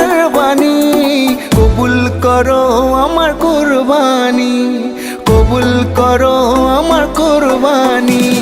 তোমার বাণী কবুল করো আমার কুরবানি। কবুল করো আমার কোরবানি।